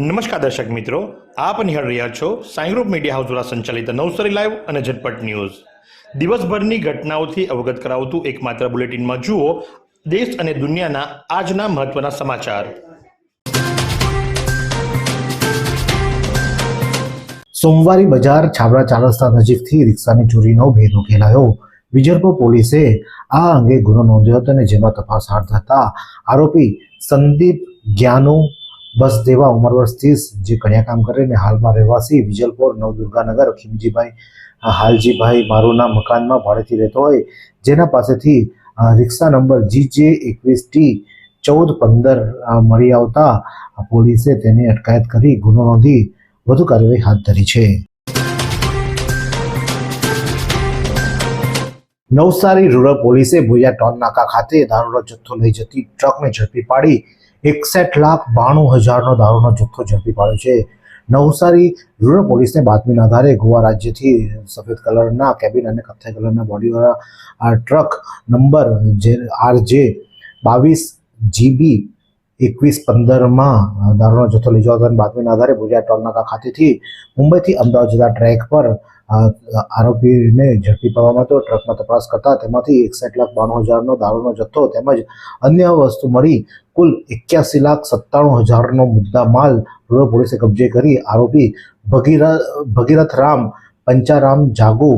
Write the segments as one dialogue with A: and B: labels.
A: નમસ્કાર દર્શક મિત્રો, આપ નિહાળ રહ્યા છો સાઈ ગ્રુપ મીડિયા હાઉસ દ્વારા સંચાલિત નવસારી લાઈવ અને ઝટપટ ન્યૂઝ. દિવસભરની ઘટનાઓથી અવગત કરાવતું એકમાત્ર બુલેટિનમાં જુઓ દેશ અને દુનિયાના આજના મહત્વના સમાચાર.
B: સોમવારી બજાર છાબડા ચાર નજીકથી રિક્ષાની ચોરીનો ભેદ ઉકેલાયો વિજરપુર પોલીસે આ અંગે ગુનો નોંધ્યો હતો અને જેમાં તપાસ હાથ ધરતા આરોપી સંદીપ જ્ઞાનુ બસદેવા ઉંમર વર્ષ ત્રીસ જે કન્યા કામ કરે ને હાલમાં રહેવાસી વિજલપુર, નવદુર્ગાનગર, ખીમજીભાઈ હાલજીભાઈ મારુના મકાનમાં ભાડેથી રહેતો હોય, જેના પાસેથી રિક્ષા નંબર જી જે એકવીસ ટી ચૌદ પંદર મળી આવતા પોલીસે તેની અટકાયત કરી ગુનો નોંધી વધુ કાર્યવાહી હાથ ધરી છે. નવસારી રૂરલ પોલીસે ભોયા ટોલ નાકા ખાતે દારૂનો જથ્થો લઈ જતી ટ્રકને ઝડપી પાડી એકસઠ લાખ બાણું હજારનો દારૂનો જથ્થો ઝડપી પાડ્યો છે. નવસારી રૂરલ પોલીસને બાતમીના આધારે ગોવા રાજ્યથી સફેદ કલરના કેબિન અને કથ્થાઈ કલરના બોડીવાળા આ ટ્રક નંબર જે આર જે બાવીસ જીબી એકવીસ પંદરમાં દારૂનો જથ્થો લઈ જવા બાતમીના આધારે ભુજિયા ટોલનાકા ખાતેથી મુંબઈથી અમદાવાદ જતા ટ્રેક પર આરોપીને ઝડપી પાડવામાં તો ટ્રકમાં તપાસ કરતા તેમાંથી એકસઠ લાખ બાણું હજારનો દારૂનો જથ્થો તેમજ અન્ય વસ્તુ મળી કુલ એક્યાસી લાખ સત્તાણું હજારનો મુદ્દા માલ રૂરલ પોલીસે કબજે કરી આરોપી ભગીરથ ભગીરથ રામ, પંચારામ જાગુ,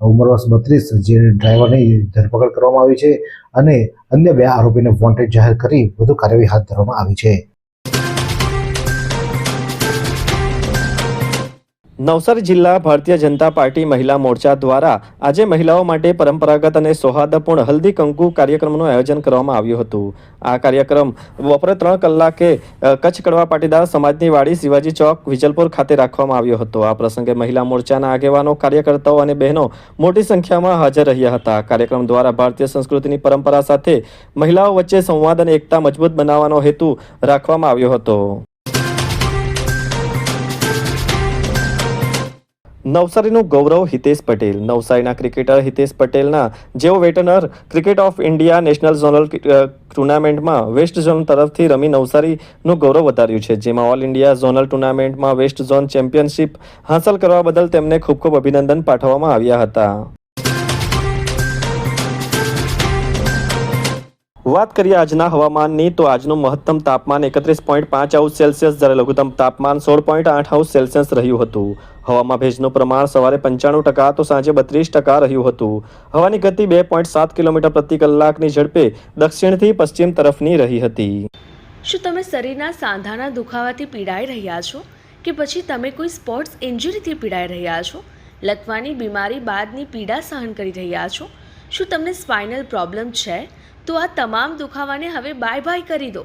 B: ઉંમર વર્ષ બત્રીસ, જે ડ્રાઈવરની ધરપકડ કરવામાં આવી છે અને અન્ય બે આરોપીને વોન્ટેડ જાહેર કરી વધુ કાર્યવાહી હાથ ધરવામાં આવી છે.
C: નવસારી જિલ્લા ભારતીય જનતા પાર્ટી મહિલા મોરચા દ્વારા આજે મહિલાઓ માટે પરંપરાગત અને સૌહાર્દપૂર્ણ હલ્દી કંકુ કાર્યક્રમનું આયોજન કરવામાં આવ્યું હતું. આ કાર્યક્રમ બપોરે ત્રણ કલાકે કચ્છ કડવા પાટીદાર સમાજની વાડી શિવાજી ચોક, વિજલપુર ખાતે રાખવામાં આવ્યો હતો. આ પ્રસંગે મહિલા મોરચાના આગેવાનો, કાર્યકર્તાઓ અને બહેનો મોટી સંખ્યામાં હાજર રહ્યા હતા. કાર્યક્રમ દ્વારા ભારતીય સંસ્કૃતિની પરંપરા સાથે મહિલાઓ વચ્ચે સંવાદ અને એકતા મજબૂત બનાવવાનો હેતુ રાખવામાં આવ્યો હતો. નવસારીનું ગૌરવ હિતેશ પટેલ. નવસારીના ક્રિકેટર હિતેશ પટેલના જેઓ વેટનર cricket of India national zonal ટુર્નામેન્ટમાં વેસ્ટ ઝોન તરફથી રમી નવસારીનું ગૌરવ વધાર્યું છે. જેમાં ઓલ ઇન્ડિયા ઝોનલ ટુર્નામેન્ટમાં વેસ્ટ ઝોન ચેમ્પિયનશિપ હાંસલ કરવા બદલ તેમને ખૂબ ખૂબ અભિનંદન પાઠવવામાં આવ્યા હતા. વાત કરીએ આજના હવામાનની, તો આજનું મહત્તમ તાપમાન એકત્રીસ પોઈન્ટ પાંચ હાઉસ સેલ્સિયસ, જ્યારે લઘુત્તમ તાપમાન સોળ પોઈન્ટ આઠ હાઉસ સેલ્સિયસ રહ્યું હતું. હવામાં ભેજનું પ્રમાણ સવારે પંચાણું ટકા તો સાંજે બત્રીસ ટકા રહ્યું હતું. હવાની ગતિ બે પોઈન્ટ સાત કિલોમીટર પ્રતિ કલાકની ઝડપે દક્ષિણથી પશ્ચિમ તરફની રહી હતી.
D: શું તમે શરીરના સાંધાના દુખાવાથી પીડાઈ રહ્યા છો? કે પછી તમે કોઈ સ્પોર્ટ્સ ઇન્જરીથી પીડાઈ રહ્યા છો? લકવાની બીમારી બાદની પીડા સહન કરી રહ્યા છો? શું તમને સ્પાઇનલ પ્રોબ્લેમ છે? તો આ તમામ દુખાવાને હવે બાય બાય કરી દો.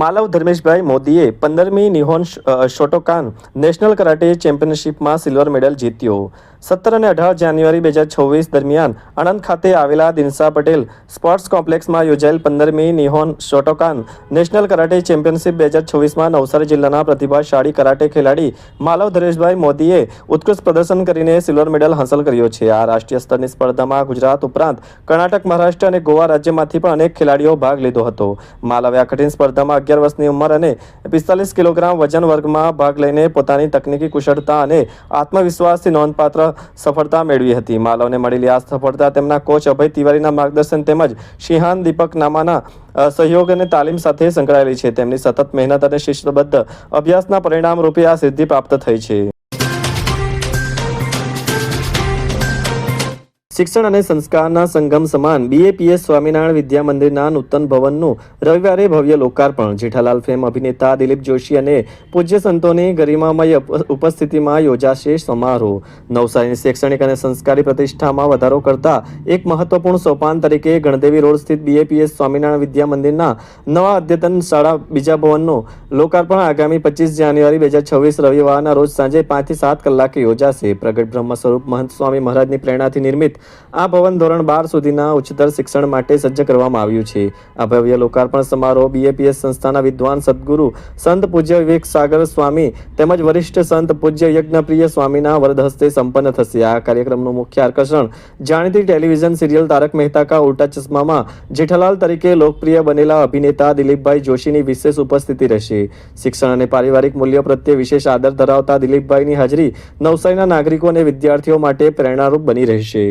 C: માલવ ધર્મેશભાઈ મોદીએ પંદરમી નિહોન શોટોકાન નેશનલ કરાટે ચેમ્પિયનશિપમાં સિલ્વર મેડલ જીત્યો. સત્તર અને અઢાર જાન્યુઆરી બે હજાર છવ્વીસ દરમિયાન આણંદ ખાતે આવેલા દિનસા પટેલ સ્પોર્ટ્સ કોમ્પ્લેક્સમાં યોજાયેલ પંદરમી Nihon Shotokan national karate championship બે હજાર છવ્વીસમાં નવસારી જિલ્લાના પ્રતિભાશાળી કરાટે ખેલાડી માલવ ધરેશભાઈ મોદીએ ઉત્કૃષ્ટ પ્રદર્શન કરીને સિલ્વર મેડલ હાંસલ કર્યો છે. આ રાષ્ટ્રીય સ્તરની સ્પર્ધામાં ગુજરાત ઉપરાંત કર્ણાટક, મહારાષ્ટ્ર અને ગોવા રાજ્યમાંથી પણ અનેક ખેલાડીઓ ભાગ લીધો હતો. માલવે આ કઠિન સ્પર્ધામાં અગિયાર વર્ષની ઉંમર અને પિસ્તાલીસ કિલોગ્રામ વજન વર્ગમાં ભાગ લઈને પોતાની તકનીકી કુશળતા અને આત્મવિશ્વાસથી નોંધપાત્ર સફળતા મેળવી હતી. માલવને મળેલી આ સફળતા તેમના કોચ અભય તિવારીના માર્ગદર્શન તેમજ શિહાન દીપક નામાના સહયોગ અને તાલીમ સાથે સંકળાયેલી છે. તેમની સતત મહેનત અને શિસ્તબદ્ધ અભ્યાસના પરિણામ રૂપે આ સિદ્ધિ પ્રાપ્ત થઈ છે. શિક્ષણ અને સંસ્કારના સંગમ સમાન બીએપીએસ સ્વામિનારાયણ વિદ્યા મંદિરના નૂતન ભવનનું રવિવારે ભવ્ય લોકાર્પણ. જેઠાલાલ ફેમ અભિનેતા દિલીપ જોશી અને પૂજ્ય સંતોની ગરિમામય ઉપસ્થિતિમાં યોજાશે સમારોહ. નવસારીની શૈક્ષણિક અને સંસ્કારી પ્રતિષ્ઠામાં વધારો કરતા એક મહત્વપૂર્ણ સોપાન તરીકે ગણદેવી રોડ સ્થિત બીએપીએસ સ્વામિનારાયણ વિદ્યા મંદિરના નવા અદ્યતન શાળા બીજા ભવનનું લોકાર્પણ આગામી પચીસ જાન્યુઆરી બે હજાર છવ્વીસ રવિવારના રોજ સાંજે પાંચથી સાત કલાકે યોજાશે. પ્રગટ બ્રહ્મ સ્વરૂપ મહંત સ્વામી મહારાજની પ્રેરણાથી નિર્મિત આ ભવન ધોરણ બાર સુધીના ઉચ્ચતર શિક્ષણ માટે સજ્જ કરવામાં આવ્યું છે. આ ભવ્ય લોકાર્પણ સમારોહ બીએપીએસ સંસ્થાના વિદ્વાન સદગુરુ સંત પૂજ્ય વિવેક સાગર સ્વામી તેમજ વરિષ્ઠ સંત પૂજ્ય યજ્ઞપ્રિય સ્વામીના વરદ હસ્તે સંપન્ન થશે. આ કાર્યક્રમનું મુખ્ય આકર્ષણ જાણીતી ટેલિવિઝન સિરિયલ તારક મહેતા કા ઉલ્ટા ચશ્મામાં જેઠાલાલ તરીકે લોકપ્રિય બનેલા અભિનેતા દિલીપભાઈ જોશીની વિશેષ ઉપસ્થિતિ રહેશે. શિક્ષણ અને પારિવારિક મૂલ્યો પ્રત્યે વિશેષ આદર ધરાવતા દિલીપભાઈની હાજરી નવસારીના નાગરિકો અને વિદ્યાર્થીઓ માટે પ્રેરણારૂપ બની રહેશે.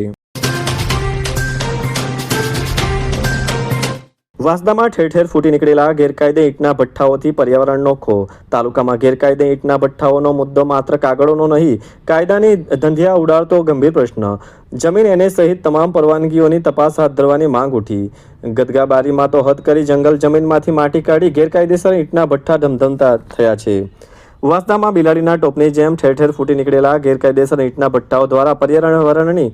C: વાંસદામાં ઠેર ઠેર ફૂટી નીકળેલા ગેરકાયદે ઈંટના ભઠ્ઠાઓથી પર્યાવરણનો ખો તાલુકામાં ગેરકાયદે ઈંટના ભઠ્ઠાઓનો મુદ્દો માત્ર કાગળોનો નહીં, કાયદાની ધંધિયા ઉડાડતો ગંભીર પ્રશ્ન. જમીન એને સહિત તમામ પરવાનગીઓની તપાસ હાથ ધરવાની માંગ ઉઠી. ગદગાબારીમાં તો હદ કરી જંગલ જમીનમાંથી માટી કાઢી ગેરકાયદેસર ઈંટના ભઠ્ઠા ધમધમતા થયા છે. વાસદામાં બિલાડીના ટોપની જેમ ઠેર ઠેર ફૂટી નીકળેલા ગેરકાયદેસર ઈંટના ભઠ્ઠાઓ દ્વારા પર્યાવરણની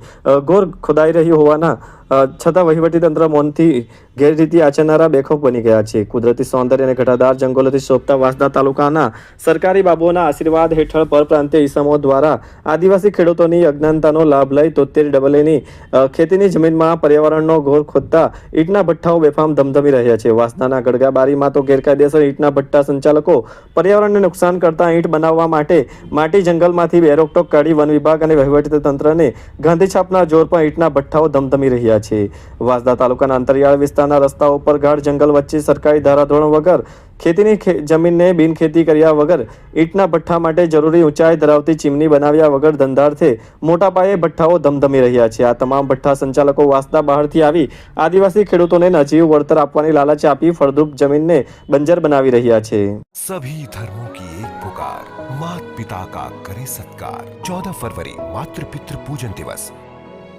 C: ઘોર ખોદાઈ રહી હોવાના છતાં વહીવટીતંત્ર મૌનથી ગેરરીતિ આચરનારા બેખોફ બની ગયા છે. કુદરતી સૌંદર્ય અને ઘટાદાર જંગલોથી શોભતા વાંસદા તાલુકાના સરકારી બાબુઓના આશીર્વાદ હેઠળ પરપ્રાંતીય ઈસમો દ્વારા આદિવાસી ખેડૂતોની અજ્ઞાનતાનો લાભ લઈ તોતેર ડબલેની ખેતીની જમીનમાં પર્યાવરણનો ઘોર ખોદતા ઈંટના ભઠ્ઠાઓ બેફામ ધમધમી રહ્યા છે. વાસદાના ગડગાબારીમાં તો ગેરકાયદેસર ઈંટના ભઠ્ઠા સંચાલકો પર્યાવરણને નુકસાન કરતા ઈંટ બનાવવા માટે માટી જંગલમાંથી બેરોકટોક કાઢી વન વિભાગ અને વહીવટી તંત્રને ગાંધી છાપના જોર પર ઈંટના ભઠ્ઠાઓ ધમધમી રહ્યા રહ્યા છે. વાંસદા તાલુકાના અંતરિયાળ વિસ્તારના રસ્તાઓ પર ગાઢ જંગલ વચ્ચે સરકારી ધારાધોરણ વગર ખેતીની જમીનને બિનખેતી કર્યા વગર ઈંટના ભઠ્ઠા માટે જરૂરી ઊંચાઈ ધરાવતી ચીમની બનાવ્યા વગર ધંધાર્થે મોટા પાયે ભઠ્ઠાઓ ધમધમી રહ્યા છે. આ તમામ ભઠ્ઠા સંચાલકો વાંસદા બહારથી આવી આદિવાસી ખેડૂતોને નજીવ વળતર આપવાની લાલચ આપી ફળદ્રુપ જમીનને બંજર બનાવી રહ્યા છે.
E: સભી ધર્મો કી એક પુકાર. માત પિતા કા કરે સત્કાર. 14 ફરવરી, માતૃ પિતૃ પૂજન દિવસ.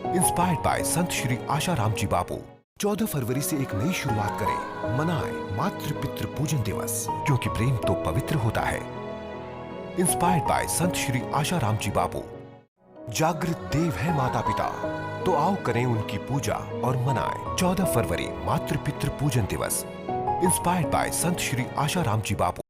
E: इंस्पायर्ड बाय संत श्री आशाराम जी बापू चौदह फरवरी से एक नई शुरुआत करें। मनाएँ मातृ पितृ पूजन दिवस क्योंकि प्रेम तो पवित्र होता है। इंस्पायर्ड बाय संत श्री आशाराम जी बापू जागृत देव है माता पिता तो आओ करें उनकी पूजा और मनाएँ चौदह फरवरी मातृ पितृ पूजन दिवस। Inspired by Sant Shri Asaram ji Bapu